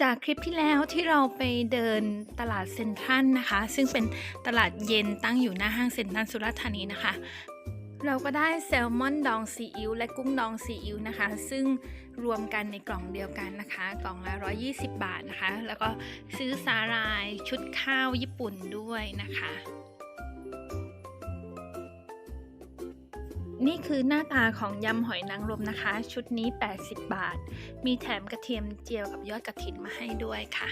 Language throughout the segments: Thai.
จากคลิปที่แล้วที่เราไปเดินตลาดเซ็นทรัลนะคะ ซึ่งเป็นตลาดเย็นตั้งอยู่หน้าห้างเซ็นทรัลสุราษฎร์ธานีนะคะ เราก็ได้แซลมอนดองซีอิ๊วและกุ้งดองซีอิ๊วนะคะ ซึ่งรวมกันในกล่องเดียวกันนะคะ กล่องละ 120 บาทนะคะ แล้วก็ซื้อสาหร่ายชุดข้าวญี่ปุ่นด้วยนะคะ นี่คือหน้าตาของยำหอยนางรมนะคะ ชุดนี้ 80 บาท มีแถมกระเทียมเจียวกับยอดกระถินมาให้ด้วยค่ะ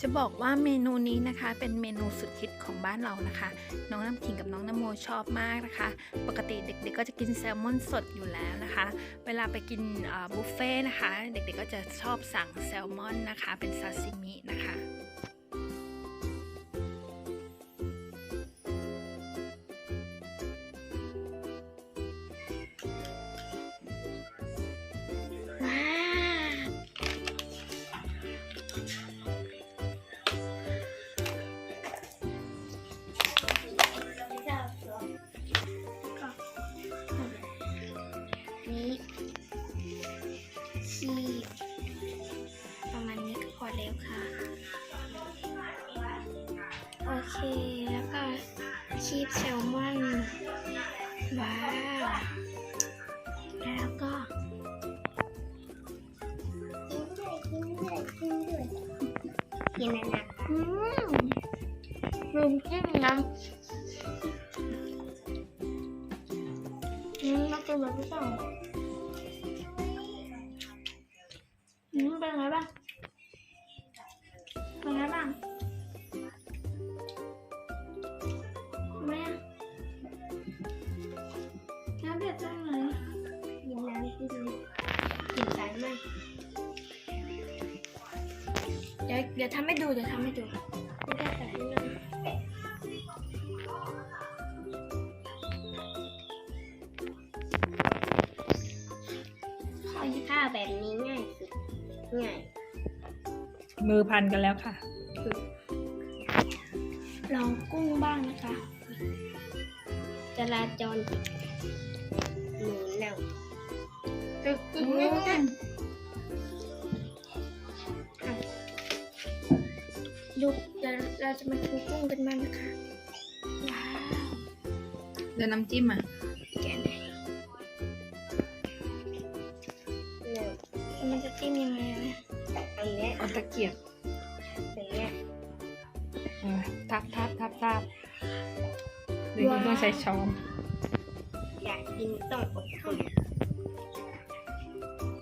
จะบอกว่าเมนูนี้นะคะ เป็นเมนูสุดฮิตของบ้านเรานะคะ น้องน้ำขิงกับน้องนโมชอบมากนะคะ ปกติเด็ก ๆ ก็จะกินแซลมอนสดอยู่แล้วนะคะ เวลาไปกินบุฟเฟ่นะคะ เด็กๆก็จะชอบสั่งแซลมอนนะคะ เป็นซาซิมินะคะ ค่ะโอเคแล้วก็ชีพแซลมอนว้าวแล้วก็ กินด้วยกินะอืมลืมจิ้มนะอืมน่ากินแบบพี่สองอืมเป็นไงบ้าง ดี๋ยวเดี๋ยวทำให้ดู เดี๋ยวทำให้ดูไม่ได้แต่ที่นั่นข้าวข้าวแบบนี้ง่ายสุดง่าย มือพันกันแล้วค่ะ ลองกุ้งบ้างนะคะ จราจรติดหนูเน่าตึกตึก ดูเดี๋ยวเราจะมาดูกุ้งกันบ้างนะคะว้าวแล้วน้ำจิ้มอะแกะไหนเนี่ยมันจะจิ้มยังไงนะอันเนี้ยเอาตะเกียบอย่างเนี้ยเออทับทับทับทับเดี๋ยวนี้ต้องใช้ช้อนอยากกินต้องอดทน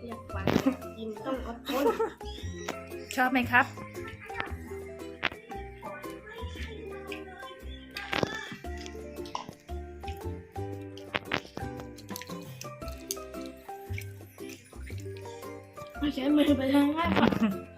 เรียกว่ากินต้องอดทนชอบไหมครับ ไม่ใช้มือไ